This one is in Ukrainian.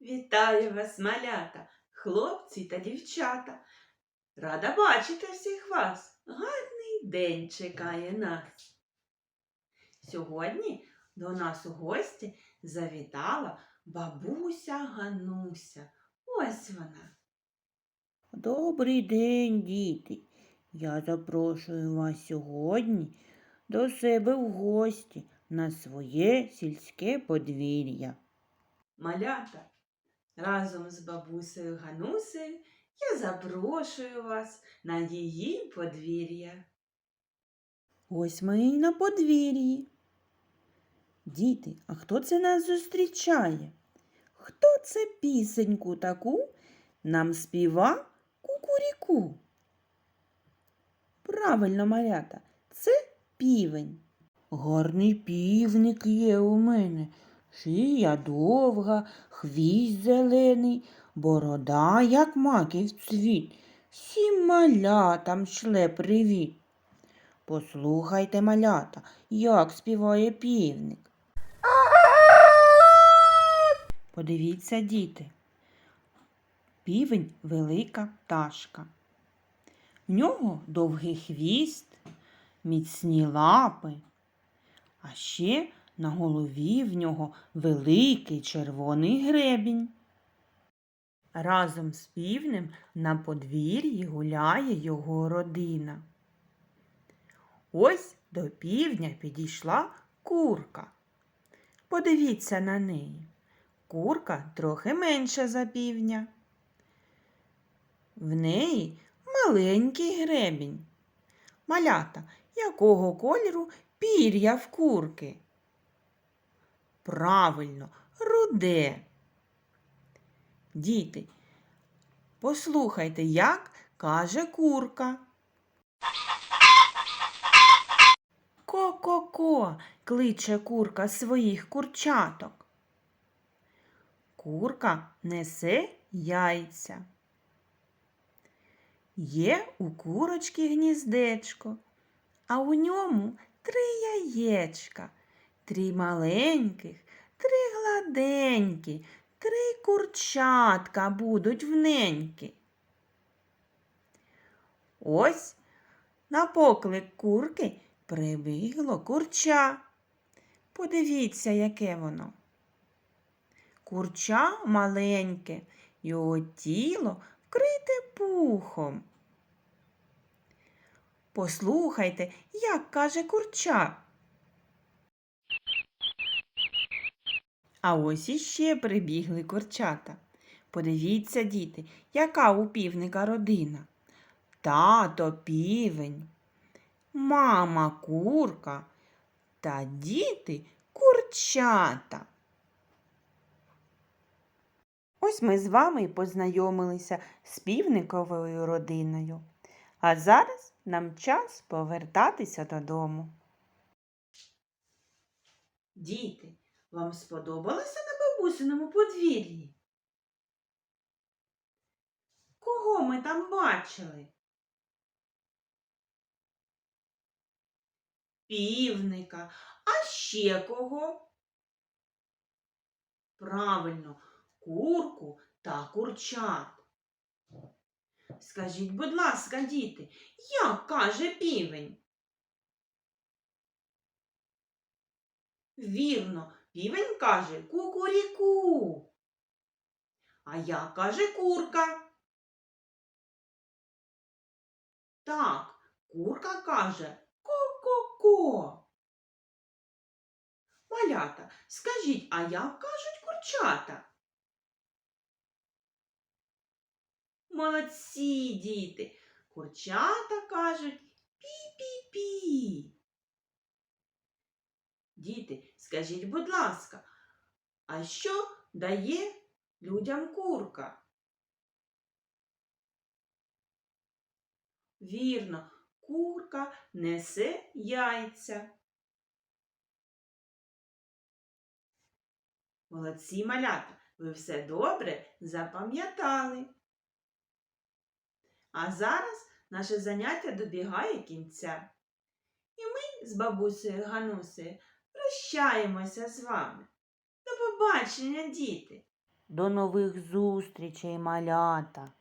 Вітаю вас, малята, хлопці та дівчата. Рада бачити всіх вас. Гарний день чекає нас. Сьогодні до нас у гості завітала бабуся Гануся. Ось вона. Добрий день, діти. Я запрошую вас сьогодні до себе в гості на своє сільське подвір'я. Малята. Разом з бабусею Ганусею я запрошую вас на її подвір'я. Ось ми і на подвір'ї. Діти, а хто це нас зустрічає? Хто це пісеньку таку нам співа кукуріку? Правильно, малята, це півень. Гарний півник є у мене. Шия довга, хвіст зелений, борода, як маків цвіт. Всім малятам шле привіт. Послухайте, малята, як співає півник. Подивіться, діти. Півень велика пташка. В нього довгий хвіст, міцні лапи, а ще на голові в нього великий червоний гребінь. Разом з півнем на подвір'ї гуляє його родина. Ось до півдня підійшла курка. Подивіться на неї. Курка трохи менша за півня. В неї маленький гребінь. Малята, якого кольору пір'я в курки? Правильно, руде. Діти, послухайте, як каже курка. Ко-ко-ко, кличе курка своїх курчаток. Курка несе яйця. Є у курочки гніздечко, а у ньому три яєчка, три маленьких, три гладенькі, три курчатка будуть вненькі. Ось на поклик курки прибігло курча. Подивіться, яке воно. Курча маленьке, його тіло вкрите пухом. Послухайте, як каже курча. А ось іще прибігли курчата. Подивіться, діти, яка у півника родина. Тато півень, мама курка та діти курчата. Ось ми з вами і познайомилися з півниковою родиною. А зараз нам час повертатися додому. Діти, вам сподобалося на бабусиному подвір'ї? Кого ми там бачили? Півника, а ще кого? Правильно, курку та курчат. Скажіть, будь ласка, діти, як каже півень? Вірно, півень каже кукуріку. А як каже курка? Так, курка каже ко-ко-ко. Малята, скажіть, а як кажуть курчата? Молодці, діти. Курчата кажуть пі-пі-пі. Діти, скажіть, будь ласка, а що дає людям курка? Вірно, курка несе яйця. Молодці малята, ви все добре запам'ятали. А зараз наше заняття добігає кінця. І ми з бабусею Ганусею прощаємося з вами. До побачення, діти! До нових зустрічей, малята!